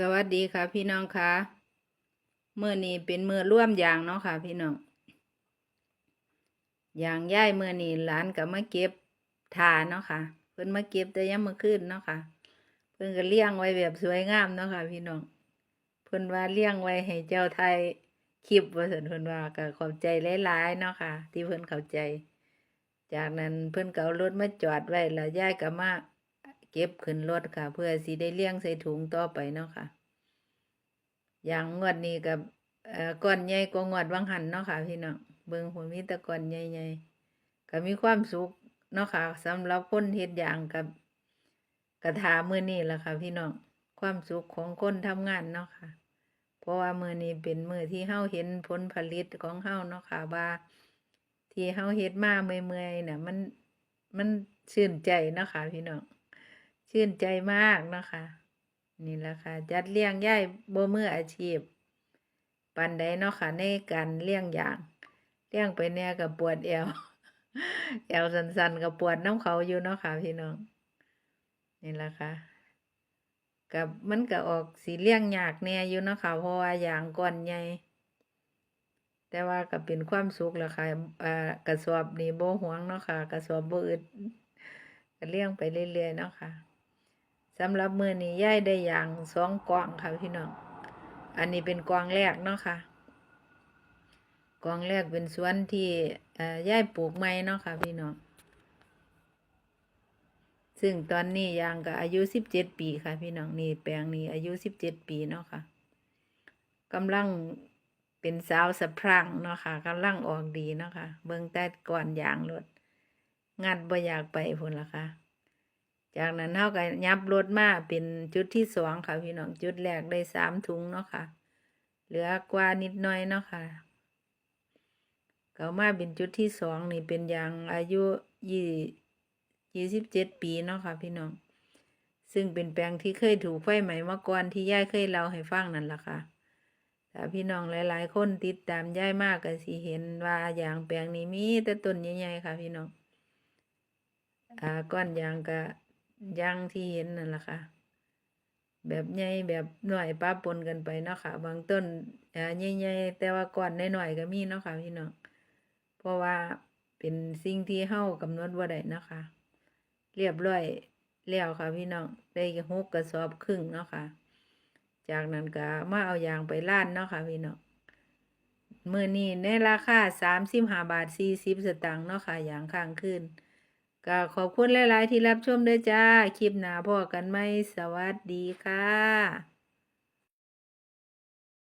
สวัสดีค่ะ พี่น้องคะเมื่อนี้เป็นมือร่วมยางเนาะค่ะ พี่น้องอยางย่ายเมื่อนี้หลานก็มาเก็บทาเนาะค่ะ เพิ่นมาเก็บแต่ยังมื่อคืนเนาะค่ะ เพิ่นก็เลี้ยงไว้แบบสวยงามเนาะค่ะ พี่น้องเพิ่นว่าเลี้ยงไว้ให้เจ้าไทยคลิปว่าซั่นเพิ่นว่าก็ขอบใจหลายๆเนาะค่ะ ที่เพิ่นเข้าใจ จากนั้นเพิ่นก็เอารถมาจอดไว้แล้วย่ายก็มา ก็บขึ้นรถค่ะ เพื่อสิได้เลี้ยงใส่ถุงต่อไปเนาะค่ะ อย่างงวดนี้กับก้อนใหญ่กว่างวดวังหันเนาะค่ะพี่น้องเบิ่งผลมีแต่ก้อนใหญ่ๆก็มีความสุขเนาะค่ะสำหรับคนเฮ็ดอย่างกับกระถามือนี้ล่ะค่ะ พี่น้องความสุขของคนทำงานเนาะค่ะ เพราะว่ามือนี้เป็นมือที่เฮาเห็นผลผลิตของเฮาเนาะค่ะว่าที่เฮาเฮ็ดมาเมื่อยๆน่ะ มันมันชื่นใจเนาะค่ะพี่น้อง ชื่นใจมากนะคะ นี่แหละค่ะ จัดเลี้ยงย่ายบ่มืออาชีพปันใดเนาะค่ะในการเลี้ยงอย่างเลี้ยงไปเนี่ยกับปวดเอวเอวสันๆกับปวดน้ำเขาอยู่เนาะค่ะพี่น้อง นี่แหละค่ะกับมันก็ออกสีเลี้ยงยากแน่อยู่เนาะค่ะเพราะว่าอย่างก้อนใหญ่แต่ว่าก็เป็นความสุขละค่ะอ่ากระสอบนี่บ่หวงเนาะค่ะกระสอบบ่อึดก็เลี้ยงไปเรื่อยๆเนาะค่ะ สำหรับมือนี้ย่ายได้อย่างสองกล่องค่ะพี่น้อง อันนี้เป็นกล่องแรกเนาะค่ะกล่องแรกเป็นสวนที่เอ่อย่ายปลูกไม้เนาะค่ะพี่น้อง ซึ่งตอนนี้ยางก็อายุสิบเจ็ดปีค่ะพี่น้องนี่แปลงนี้อายุสิบเจ็ดปีเนาะค่ะกำลังเป็นสาวสะพรั่งเนาะค่ะกำลังออกดีเนาะค่ะเบิ่งแต่ก่อนยางรถงัดบ่อยากไปพุ่นละค่ะ จากนั้นเท่ากับยับรถมาเป็นจุดที่สองค่ะพี่น้องจุดแรกได้สามถุงเนาะค่ะ เหลือกว่านิดหน่อยเนาะค่ะก็มาเป็นจุดที่สองนี่เป็นอย่างอายุยี่ยี่สิบเจ็ดปีเนาะค่ะพี่น้อง ซึ่งเป็นแปลงที่เคยถูกไฟไหม้มาก่อนที่ย่ายเคยเล่าให้ฟังนั่นแหละค่ะแต่พี่น้องหลาย ๆ คนติดตามย่ายมากก็สิเห็นว่าอย่างแปลงนี้มีแต่ต้นใหญ่ๆค่ะพี่น้อง อ่าก้อนยางก็ ยางที่เห็นนั่นแหละค่ะ แบบใหญ่แบบหน่อยป้าปนกันไปเนาะค่ะ บางต้นอ่าใหญ่ๆแต่ว่าก้อนน้อยๆก็มีเนาะค่ะพี่น้องเพราะว่าเป็นสิ่งที่เฮากำหนดบ่าได้เนาะค่ะ เรียบร้อยแล้วค่ะพี่น้องได้หกกระสอบครึ่งเนาะค่ะ จากนั้นก็มาเอายางไปล้านเนาะค่ะพี่น้องเมื้อนี้ในราคา35บห้าบาท40สตางค์เนาะค่ะอย่างข้างคืน ก็ขอบคุณหลาย ๆ ที่รับชมด้วยจ้า คลิปหน้าพอกันไหมสวัสดีค่ะ